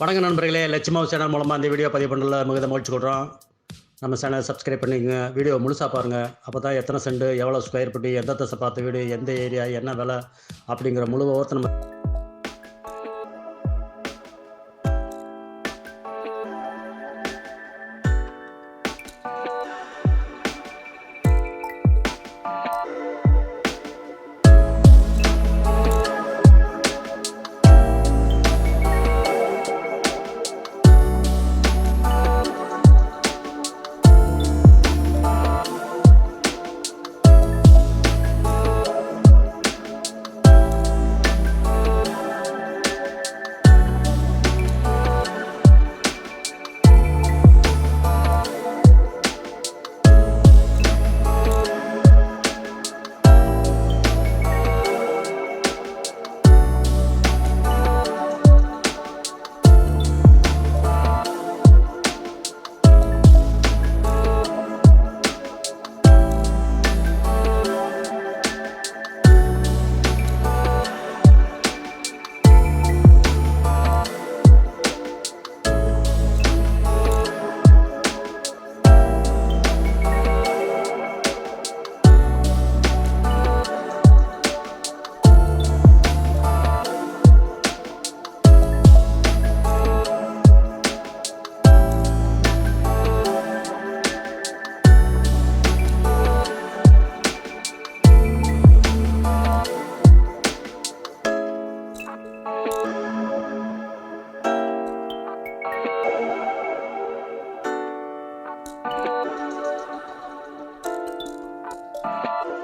வணக்க நண்பர்களே லட்சுமாவு சேனல் மூலமாக இந்த வீடியோ பதிவு பண்ணல மிகுந்த மகிழ்ச்சி கொள்கிறோம் நம்ம சேனல் சப்ஸ்கிரைப் பண்ணிக்கங்க. வீடியோ முழுசாக பாருங்கள் அப்போ தான் எத்தனை செண்டு எவ்வளோ ஸ்கொயர் ஃபீட்டு எந்த தசை பார்த்த வீடு எந்த ஏரியா என்ன விலை அப்படிங்கிற முழு நம்ம you